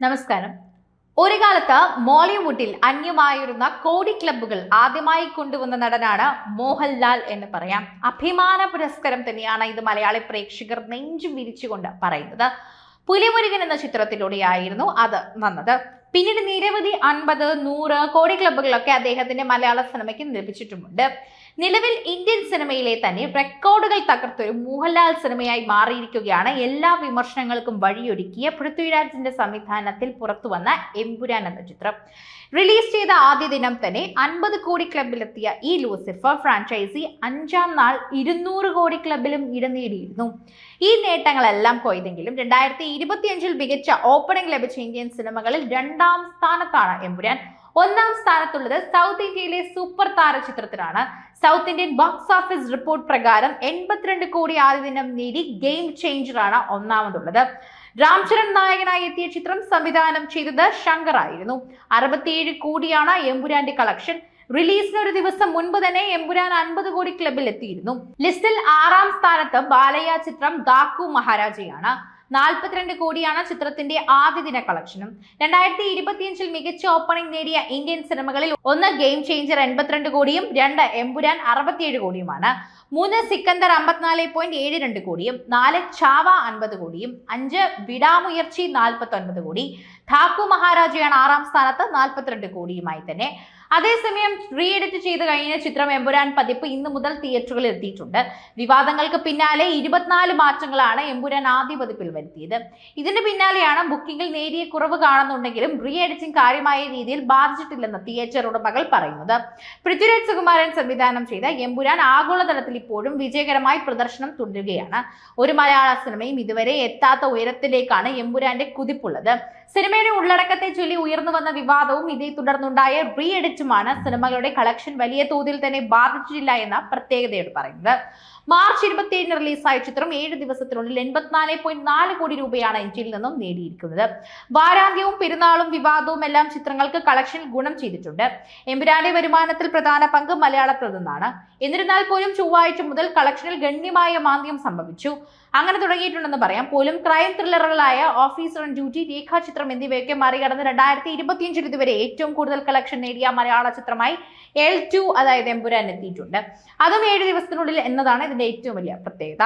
നമസ്കാരം. ഒരു കാലത്ത് മോളിവുഡിൽ അന്യമായിരുന്ന കോടി ക്ലബുകൾ ആദ്യമായി കൊണ്ടുവന്ന നടനാണ് മോഹൻലാൽ എന്ന് പറയാം. അഭിമാന പുരസ്കാരം തന്നെയാണ് ഇത് മലയാളി പ്രേക്ഷകർ നെഞ്ചു വിരിച്ചുകൊണ്ട് പറയുന്നത്. പുലിമുരുകൻ എന്ന ചിത്രത്തിലൂടെയായിരുന്നു അത് വന്നത്. പിന്നീട് നിരവധി അൻപത് നൂറ് കോടി ക്ലബ്ബുകളൊക്കെ അദ്ദേഹത്തിന്റെ മലയാള സിനിമയ്ക്ക് ലഭിച്ചിട്ടുമുണ്ട്. നിലവിൽ ഇന്ത്യൻ സിനിമയിലെ തന്നെ റെക്കോർഡുകൾ തകർത്തൊരു മോഹൻലാൽ സിനിമയായി മാറിയിരിക്കുകയാണ്. എല്ലാ വിമർശനങ്ങൾക്കും വഴിയൊരുക്കിയ പൃഥ്വിരാജിന്റെ സംവിധാനത്തിൽ പുറത്തുവന്ന എമ്പുരാൻ എന്ന ചിത്രം. റിലീസ് ചെയ്ത ആദ്യ ദിനം തന്നെ അൻപത് കോടി ക്ലബിലെത്തിയ ഈ ലൂസിഫർ ഫ്രാഞ്ചൈസി അഞ്ചാം നാൾ ഇരുന്നൂറ് കോടി ക്ലബിലും ഇടം നേടിയിരുന്നു. ഈ നേട്ടങ്ങളെല്ലാം കൊയ്തെങ്കിലും രണ്ടായിരത്തി ഇരുപത്തിയഞ്ചിൽ മികച്ച ഓപ്പണിംഗ് ലഭിച്ച ഇന്ത്യൻ സിനിമകളിൽ രണ്ടാം സ്ഥാനത്താണ് എമ്പുരാൻ. ഒന്നാം സ്ഥാനത്തുള്ളത് സൗത്ത് ഇന്ത്യയിലെ സൂപ്പർ താര ചിത്രത്തിനാണ് south Indian box office report പ്രകാരം എൺപത്തിരണ്ട് കോടി ആദ്യ ദിനം നേടി ഗെയിം ചേഞ്ചറാണ് ഒന്നാമതുള്ളത്. രാംചരൺ നായകനായി എത്തിയ ചിത്രം സംവിധാനം ചെയ്തത് ശങ്കർ ആയിരുന്നു. അറുപത്തിയേഴ് കോടിയാണ് എമ്പുരാന്റെ കളക്ഷൻ. റിലീസിന് ഒരു ദിവസം മുൻപ് തന്നെ എമ്പുരാൻ അൻപത് കോടി ക്ലബിൽ എത്തിയിരുന്നു. ലിസ്റ്റിൽ ആറാം സ്ഥാനത്ത് ബാലയ്യ ചിത്രം ദാക്കു മഹാരാജയാണ്. നാൽപ്പത്തിരണ്ട് കോടിയാണ് ചിത്രത്തിന്റെ ആദ്യ ദിന കളക്ഷനും. രണ്ടായിരത്തി ഇരുപത്തിയഞ്ചിൽ മികച്ച ഓപ്പണിംഗ് നേടിയ ഇന്ത്യൻ സിനിമകളിൽ ഒന്ന് ഗെയിം ചേഞ്ചർ എൺപത്തിരണ്ട് കോടിയും രണ്ട് എമ്പുരാൻ അറുപത്തിയേഴ് കോടിയുമാണ്. മൂന്ന് സിക്കന്ദർ അമ്പത്തിനാല് പോയിന്റ് ഏഴ് രണ്ട് കോടിയും നാല് ചാവ അൻപത് കോടിയും അഞ്ച് വിടാമുയർച്ചി നാൽപ്പത്തി ഒൻപത് കോടി. ധാക്കു മഹാരാജയാണ് ആറാം സ്ഥാനത്ത് നാൽപ്പത്തിരണ്ട് കോടിയുമായി തന്നെ. അതേസമയം റീ എഡിറ്റ് ചെയ്ത് കഴിഞ്ഞ ചിത്രം എമ്പുരാൻ പതിപ്പ് ഇന്ന് മുതൽ തിയേറ്ററുകളിൽ എത്തിയിട്ടുണ്ട്. വിവാദങ്ങൾക്ക് പിന്നാലെ ഇരുപത്തിനാല് മാറ്റങ്ങളാണ് എമ്പുരാൻ ആദ്യ പതിപ്പിൽ വരുത്തിയത്. ഇതിന് പിന്നാലെയാണ് ബുക്കിംഗിൽ നേരിയ കുറവ് കാണുന്നുണ്ടെങ്കിലും റീ എഡിറ്റിംഗ് കാര്യമായ രീതിയിൽ ബാധിച്ചിട്ടില്ലെന്ന് തിയേറ്റർ ഉടമകൾ പറയുന്നത്. പൃഥ്വിരാജ് സുകുമാരൻ സംവിധാനം ചെയ്ത എമ്പുരാൻ ആഗോളതലത്തിൽ ഇപ്പോഴും വിജയകരമായി പ്രദർശനം തുടരുകയാണ്. ഒരു മലയാള സിനിമയും ഇതുവരെ എത്താത്ത ഉയരത്തിലേക്കാണ് എമ്പുരാന്റെ കുതിപ്പുള്ളത്. സിനിമയുടെ ഉള്ളടക്കത്തെ ചൊല്ലി ഉയർന്നു വന്ന വിവാദവും ഇതേ തുടർന്നുണ്ടായ റീ എഡിറ്റുമാണ് സിനിമകളുടെ കളക്ഷൻ വലിയ തോതിൽ തന്നെ ബാധിച്ചിട്ടില്ല എന്ന പ്രത്യേകതയോട് പറയുന്നത്. മാർച്ച് ഇരുപത്തിയേഴിന് റിലീസായ ചിത്രം ഏഴ് ദിവസത്തിനുള്ളിൽ എൺപത്തിനാല് പോയിന്റ് നാല് കോടി രൂപയാണ് ഇന്ത്യയിൽ നിന്നും നേടിയിരിക്കുന്നത്. വാരാന്ത്യവും പെരുന്നാളും വിവാദവും എല്ലാം ചിത്രങ്ങൾക്ക് കളക്ഷൻ ഗുണം ചെയ്തിട്ടുണ്ട്. എമ്പുരാന്റെ വരുമാനത്തിൽ പ്രധാന പങ്ക് മലയാളത്തിൽ നിന്നാണ്. എന്നിരുന്നാൽ പോലും ചൊവ്വാഴ്ച മുതൽ കളക്ഷനിൽ ഗണ്യമായ മാന്ദ്യം സംഭവിച്ചു. അങ്ങനെ തുടങ്ങിയിട്ടുണ്ടെന്ന് പറയാം. പോലും ക്രൈം ത്രില്ലറുകളായ ഓഫീസർ ഓൺ ഡ്യൂട്ടി രേഖാചിത്രം എന്നിവയൊക്കെ മറികടന്ന് രണ്ടായിരത്തി ഇരുപത്തിയഞ്ചിൽ ഇതുവരെ ഏറ്റവും കൂടുതൽ കളക്ഷൻ നേടിയ മലയാള ചിത്രമായി എൽ ടു അതായത് എമ്പുരാൻ എത്തിയിട്ടുണ്ട്. അതും ഏഴ് ദിവസത്തിനുള്ളിൽ എന്നതാണ് ഇതിന്റെ ഏറ്റവും വലിയ പ്രത്യേകത.